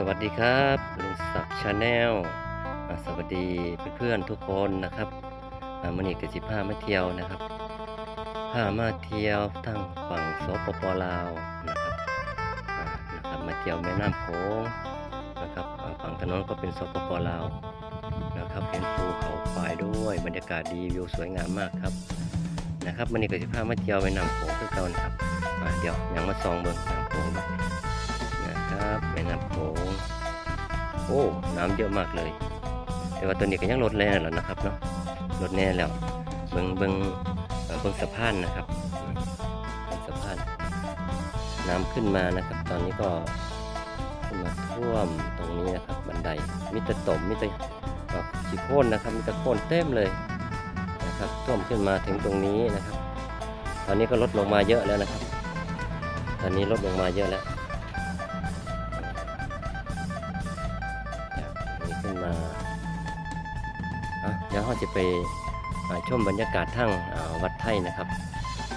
สวัสดีครับลุงศักดิ์ชาแนลสวัสดีเพื่อนๆทุกคนนะครับมื่อนี้ก็สิพามาเที่ยวนะครับพามาเที่ยวทั้งฝั่งสปปลาวนะครับนะครับมาเที่ยวแม่น้ำโขงนะครับฝั่งถนนก็เป็นสปปลาวนะครับเห็นภูเขาไฟด้วยบรรยากาศดีวิวสวยงามมากครับนะครับมื่อนี้ก็สิพามาเที่ยวแม่น้ำโขงคือเก่านะครับเดี๋ยวยังมาซองเบิ่งน้ำโขงบ้าง นะครับแม่น้ำโขงโอ้น้ำเยอะมากเลย แต่ว่าตัวนี้ก็ยังลดแน่แล้วนะครับเนาะลดแน่แล้วเบิงเบิงเบิงสะพานนะครับเบิงสะพาน น้ำขึ้นมานะครับ ตอนนี้ก็ขึ้นมาท่วมตรงนี้นะครับ บันไดมิตรตมมิตรขีโค่นนะครับมิตรโค่นเต็มเลยนะครับท่วมขึ้นมาถึงตรงนี้นะครับ ตอนนี้ก็ลดลงมาเยอะแล้วนะครับ ตอนนี้ลดลงมาเยอะแล้ว ขึ้นมาเดี๋ยวเราจะไปชมบรรยากาศทั้งวัดไทยนะครับ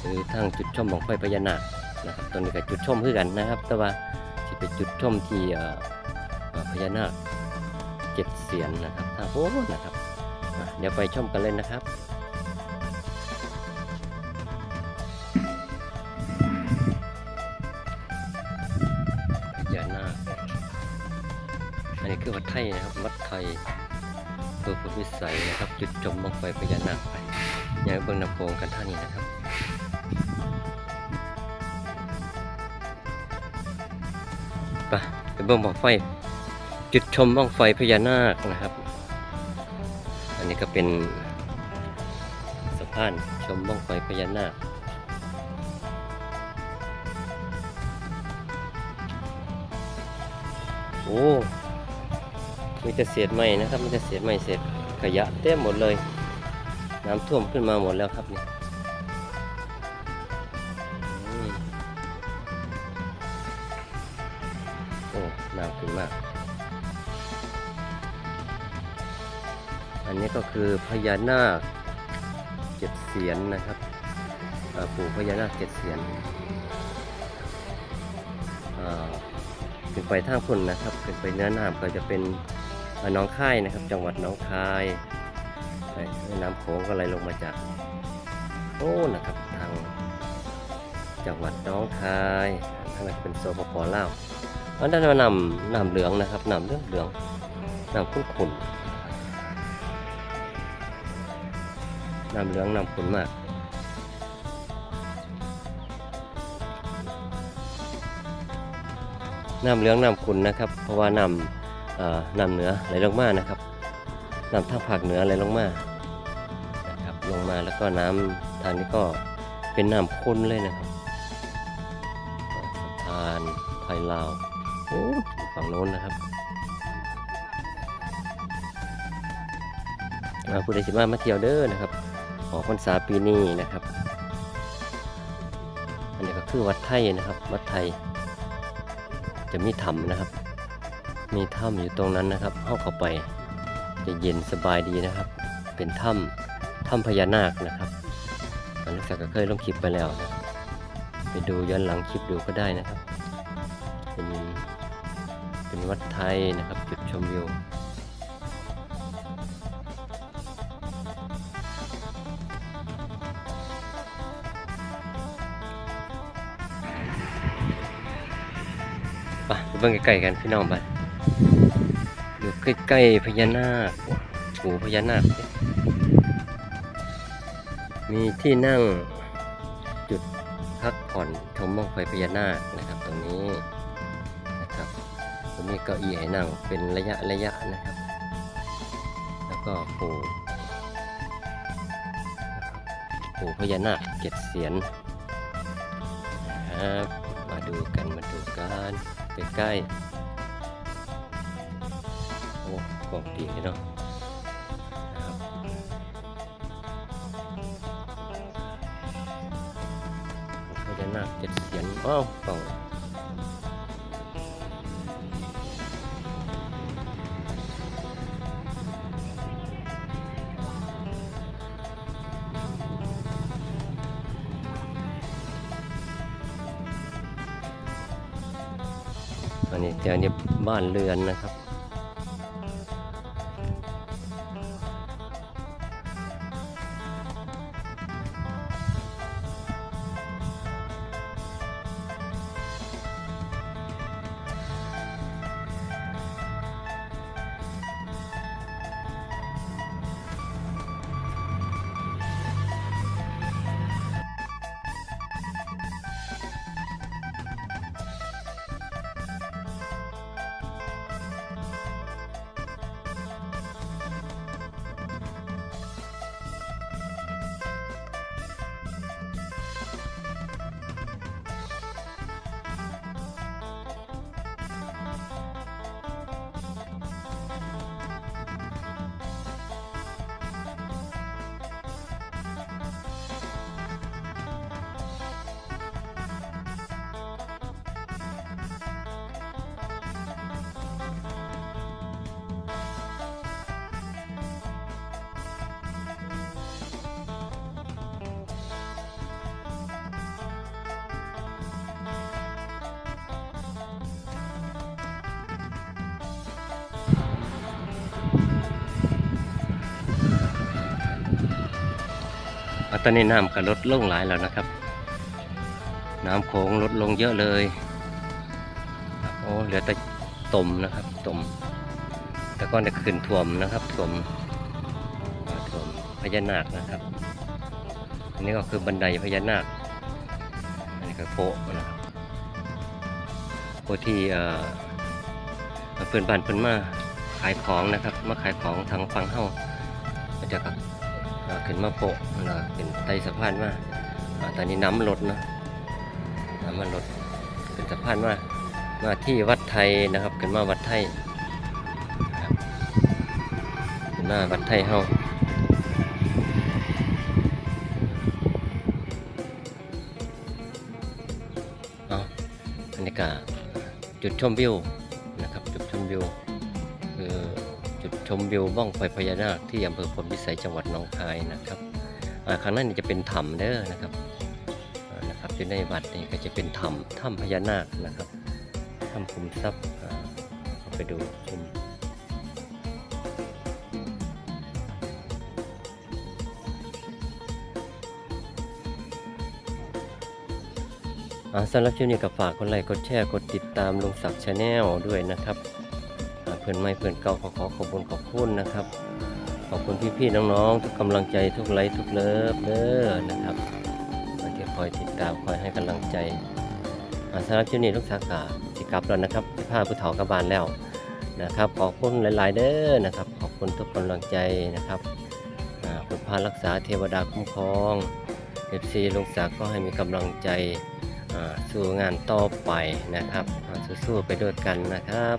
หรือทั้งจุดชมของไฟพญานาคนะครับตรงนี้ก็จุดชมเพื่อกันนะครับ แต่ว่าจะเป็นจุดชมที่พญานาคเจ็ดเสียนนะครับทางโอ้นะครับ เดี๋ยวไปชมกันเลยนะครับ ไทยนะครับ วัดไทยเพื่อพุทธวิสัยนะครับ จุดจมบังไฟพญานาคไปอย่างเบิ่งน้ำโขงกันท่านี้นะครับไปไปเบิ่งบังไฟ จุดชมบังไฟพญานาคนะครับ อันนี้ก็เป็นสะพานชมบังไฟพญานาคโอ้ มีแต่เศษไม้นะครับมีแต่เศษไม้เศษขยะเต็มหมดเลย น้ำท่วมขึ้นมาหมดแล้วครับนี่โอ้น้ำขึ้นมาก อันนี้ก็คือพญานาคเจ็ดเสียนนะครับปู่พญานาคเจ็ดเสียนขึ้นไปทางพุ่นนะครับขึ้นไปเนื้อน้ำก็จะเป็น น้องค่ายนะครับ จังหวัดน้องคายน้ำโขงก็ไหลลงมาจากโอ้นะครับทางจังหวัดน้องคายทางนั้นเป็นโซปปลาวอันนั้นว่านำน้ำเหลืองนะครับน้ำเหลืองเหลืองน้ำขุ่นขุ่นน้ำเหลืองน้ำขุ่นมากน้ำเหลืองน้ำขุ่นนะครับ เพราะว่าน้ำ น้ำเหนือไหลลงมานะครับน้ำทางภาคเหนือไหลลงมานะครับลงมาแล้วก็น้ำทางนี้ก็เป็นน้ำข้นเลยนะครับสะพานไทยลาวโอ้ฝั่งโน้นนะครับผู้ใดสิมามาเที่ยวเด้อนะครับออกพรรษาปีนี้นะครับ อันนี้ก็คือวัดไทยนะครับ วัดไทยจะมีถ้ำนะครับ มีถ้ำอยู่ตรงนั้นนะครับเข้าเข้าไปจะเย็นสบายดีนะครับ เป็นถ้ำถ้ำพญานาคนะครับอันนี้สักก็เคยลงคลิปไปแล้วนะไปดูย้อนหลังคลิปดูก็ได้นะครับ เป็นเป็นวัดไทยนะครับ จุดชมวิวไปไปเบิ่งใกล้ๆกันพี่น้องไปอยู่ ใกล้ๆพญานาคปู่พญานาค มีที่นั่งจุดพักผ่อนชมบังไฟพญานาคนะครับตรงนี้นะครับตรงนี้เก้าอี้ให้นั่งเป็นระยะระยะนะครับ แล้วก็ปูปูพญานาคเจ็ดเสียนนะครับมาดูกันมาดูกันใกล้ๆ โอ้กองตีเนาะนะครับพญานาคเจ็ดเสียนอ้าวกล่องอันนี้แต่อันนี้บ้านเรือนนะครับ ตอนนี้น้ำก็ลดลงหลายแล้วนะครับ น้ำโขงลดลงเยอะเลยโอ้เหลือแต่ตมนะครับตมแต่ก็จะขึ้นท่วมนะครับท่วมอ่าท่วมพญานาคนะครับอันนี้ก็คือบันไดพญานาคอันนี้ก็โปะนะครับโปที่เอ่อเพื่อนบ้านเพื่อนมาขายของนะครับมาขายของทางฝั่งเฮ้าจะครับ ขึ้นมาโปะนะขึ้นไต่สะพานมาอ่าตอนนี้น้ำลดนะน้ำมันลดขึ้นสะพานมามาที่วัดไทยนะครับขึ้นมาวัดไทยขึ้นมาวัดไทยเฮาเอาอันนี้ก็จุดชมวิวนะครับจุดชมวิว ชมวิวบ้องไฟพญานาคที่อำเภอพลพิสัยจังหวัดหนองคายนะครับอ่าข้างนั้นนี่จะเป็นถ้ำเด้อนะครับนะครับอยู่ในวัดนี่ก็จะเป็นถ้ำถ้ำพญานาคนะครับถ้ำคุมทรัพย์เข้าไปดูชมอ่าสำหรับช่วงนี้ก็ฝากกดไลค์กดแชร์กดติดตามลุงศักดิ์ชาแนลด้วยนะครับ พื่อนใหม่เพื่อนเก่าขอขอขอบคุณขอบคุณนะครับ ขอบคุณพี่ๆน้องๆทุกกำลังใจทุกไลค์ทุกเลิฟเด้อนะครับมาที่คอยติดตามคอยให้กำลังใจอาสำหรับช่วงนี้ลูกสากาสิกลับแล้วนะครับสิพาผู้เฒ่ากบานแล้วนะครับ ขอบคุณหลายๆเด้อนะครับ ขอบคุณทุกกำลังใจนะครับอ่าคุณพารักษาเทวดาคุ้มครองเอฟซีลุงศักดิ์ก็ให้มีกำลังใจสู้งานต่อไปนะครับสู้ๆไปด้วยกันนะครับ